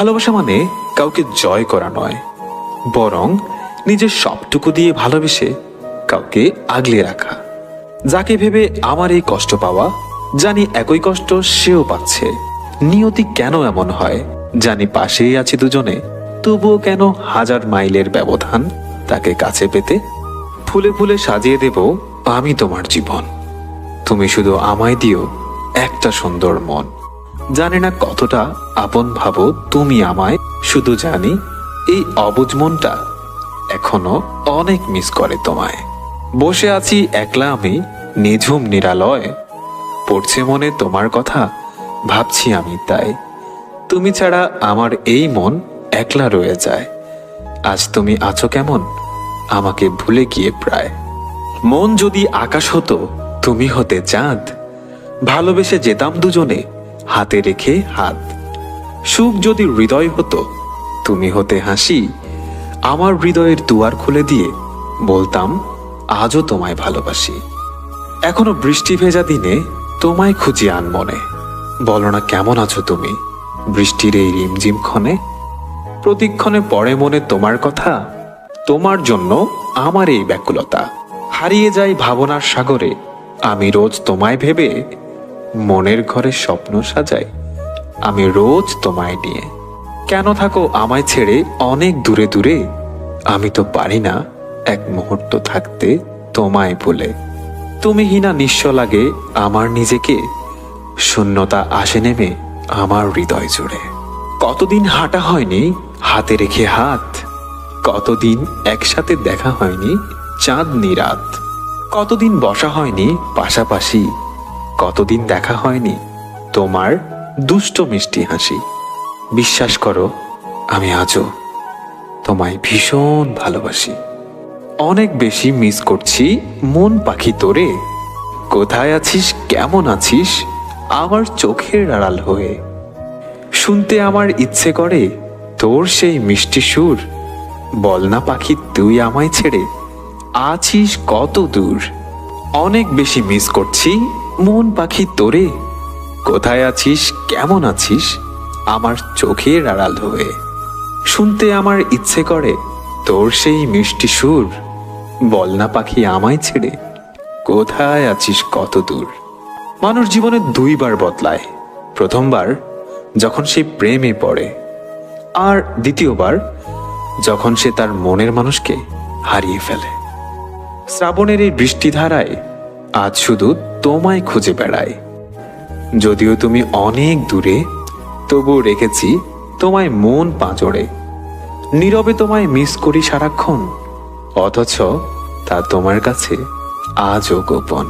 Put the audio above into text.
ভালোবাসা মানে কাউকে জয় করা নয়, বরং নিজের সবটুকু দিয়ে ভালোবেসে কাউকে আগলে রাখা। যাকে ভেবে আমার এই কষ্ট পাওয়া, জানি একই কষ্ট সেও পাচ্ছে। নিয়তি কেন এমন হয়, জানি পাশেই আছি দুজনে, তবুও কেন হাজার মাইলের ব্যবধান তাকে কাছে পেতে? ফুলে ফুলে সাজিয়ে দেব আমি তোমার জীবন। তুমি শুধু আমায় দিও একটা সুন্দর মন। জানি না কতটা আপন ভাবো তুমি আমায়, শুধু জানি এই অবুজ মনটা এখনও অনেক মিস করে তোমায়। বসে আছি একলা আমি, নিঝুম নিরালয়। পড়ছে মনে তোমার কথা, ভাবছি আমি তাই। তুমি ছাড়া আমার এই মন একলা রয়ে যায়। আজ তুমি আছো কেমন? আমাকে ভুলে গিয়ে প্রায়। মন যদি আকাশ হতো, তুমি হতে চাঁদ। ভালোবেসে যেতাম দুজনে হাতে রেখে হাত। সুখ যদি হৃদয় হতো, তুমি হতে হাসি। আমার হৃদয়ের দুয়ার খুলে দিয়ে বলতাম, আজও তোমায় ভালোবাসি। এখনও বৃষ্টি ভেজা দিনে তোমায় খুঁজি আন মনে। বলো না, কেমন আছো তুমি? বৃষ্টির এই রিমঝিম ক্ষণে? প্রতিক্ষণে পড়ে মনে তোমার কথা? তোমার জন্য আমার এই ব্যাকুলতা। হারিয়ে যাই ভাবনার সাগরে। আমি রোজ তোমায় ভেবে মনের ঘরে স্বপ্ন সাজাই। আমি রোজ তোমায় নিয়ে। কেন থাকো আমায় ছেড়ে অনেক দূরে দূরে? আমি তো পারি না এক মুহূর্ত থাকতে তোমায় বলে। তুমি হিনা নিঃস্ব লাগে আমার নিজেকে। শূন্যতা আসে নেমে আমার হৃদয় জুড়ে। কতদিন হাঁটা হয়নি হাতে রেখে হাত? কতদিন একসাথে দেখা হয়নি চাঁদনি রাত? কতদিন বসা হয়নি পাশাপাশি কতদিন দেখা হয়নি? তোমার দুষ্ট মিষ্টি হাসি। বিশ্বাস করো, আমি আজও তোমায় ভীষণ ভালোবাসি। অনেক বেশি মিস করছি মন পাখি তোরে। কোথায় আছিস? কেমন আছিস? আমার চোখের আড়াল হয়ে। শুনতে আমার ইচ্ছে করে, তোর সেই মিষ্টি সুর। বল না পাখি, তুই আমায় ছেড়ে। আছিস কত দূর? অনেক বেশি মিস করছি মন পাখি তোরে, কোথায় আছিস, কেমন আছিস? আমার চোখের আড়াল হয়ে শুনতে আমার ইচ্ছে করে, তোর সেই মিষ্টি সুর। বল না পাখি আমায় ছেড়ে, কোথায় আছিস কত দূর? মানুষ জীবনে দুইবার বদলায়। প্রথমবার, যখন সে প্রেমে পড়ে। আর দ্বিতীয়বার, যখন সে তার মনের মানুষকে হারিয়ে ফেলে। শ্রাবণের এই বৃষ্টিধারায় আজ শুধু তোমায় খুঁজে বেড়ায়। যদিও তুমি অনেক দূরে তবু রেখেছি তোমায় মন পাঁচড়ে নীরবে তোমায় মিস করি সারাক্ষণ, অথচ তা তোমার কাছে আজও গোপন।